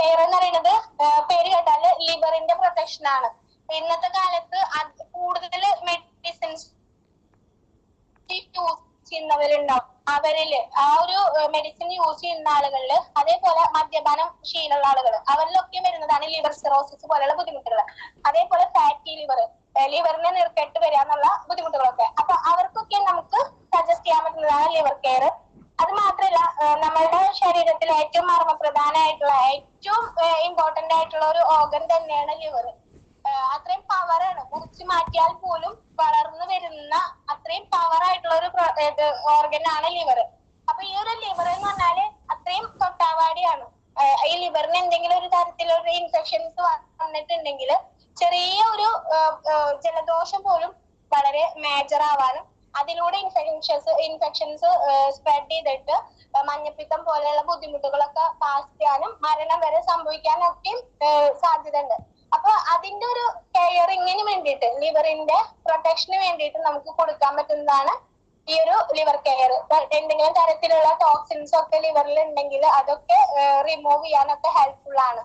Care എന്ന് പറയുന്നത് പേര് കേട്ടാൽ ലിവറിന്റെ പ്രൊട്ടക്ഷൻ ആണ്. ഇന്നത്തെ കാലത്ത് കൂടുതൽ മെഡിസിൻസ് യൂസ് ചെയ്യുന്നവരുണ്ടാവും. അവരിൽ ആ ഒരു മെഡിസിൻ യൂസ് ചെയ്യുന്ന ആളുകളിൽ അതേപോലെ മദ്യപാനം ശീലമുള്ള ആളുകൾ അവരിലൊക്കെ വരുന്നതാണ് ലിവർ സിറോസിസ് പോലെയുള്ള ബുദ്ധിമുട്ടുകൾ അതേപോലെ ഫാറ്റി ലിവർ ലിവറിന് നിർക്കെട്ട് വരിക എന്നുള്ള ബുദ്ധിമുട്ടുകളൊക്കെ. അപ്പൊ അവർക്കൊക്കെ നമുക്ക് സജസ്റ്റ് ചെയ്യാൻ പറ്റുന്നതാണ് ലിവർ കെയർ അത് മാത്രമല്ല നമ്മളുടെ ശരീരത്തിൽ ഏറ്റവും മർമ്മപ്രധാനമായിട്ടുള്ള ഏറ്റവും ഇമ്പോർട്ടന്റ് ആയിട്ടുള്ള ഒരു ഓർഗൻ തന്നെയാണ് ലിവർ അത്രയും പവറാണ് മുറിച്ചു മാറ്റിയാൽ പോലും വളർന്നു വരുന്ന അത്രയും പവർ ആയിട്ടുള്ള ഒരു ഓർഗൻ ആണ് ലിവർ അപ്പൊ ഈ ഒരു ലിവർ എന്ന് പറഞ്ഞാൽ അത്രയും തൊട്ടാവാടിയാണ്. ഈ ലിവറിന് എന്തെങ്കിലും ഒരു തരത്തിലൊരു ഇൻഫെക്ഷൻസ് വന്നിട്ടുണ്ടെങ്കിൽ ചെറിയ ഒരു ജലദോഷം പോലും വളരെ മേജർ ആവാനും അതിലൂടെ ഇൻഫെക്ഷൻസ് ഇൻഫെക്ഷൻസ് സ്പ്രെഡ് ചെയ്തിട്ട് മഞ്ഞപ്പിത്തം പോലെയുള്ള ബുദ്ധിമുട്ടുകളൊക്കെ പാസ് ചെയ്യാനും മരണം വരെ സംഭവിക്കാനും സാധ്യത ഉണ്ട് അപ്പൊ അതിന്റെ ഒരു കെയറിങ്ങിന് വേണ്ടിയിട്ട് ലിവറിന്റെ പ്രൊട്ടക്ഷന് വേണ്ടിയിട്ട് നമുക്ക് കൊടുക്കാൻ പറ്റുന്നതാണ് ഈ ഒരു ലിവർ കെയർ. എന്തെങ്കിലും തരത്തിലുള്ള ടോക്സിൻസ് ഒക്കെ ലിവറിൽ ഉണ്ടെങ്കിൽ അതൊക്കെ റിമൂവ് ചെയ്യാനൊക്കെ ഹെൽപ്ഫുൾ ആണ്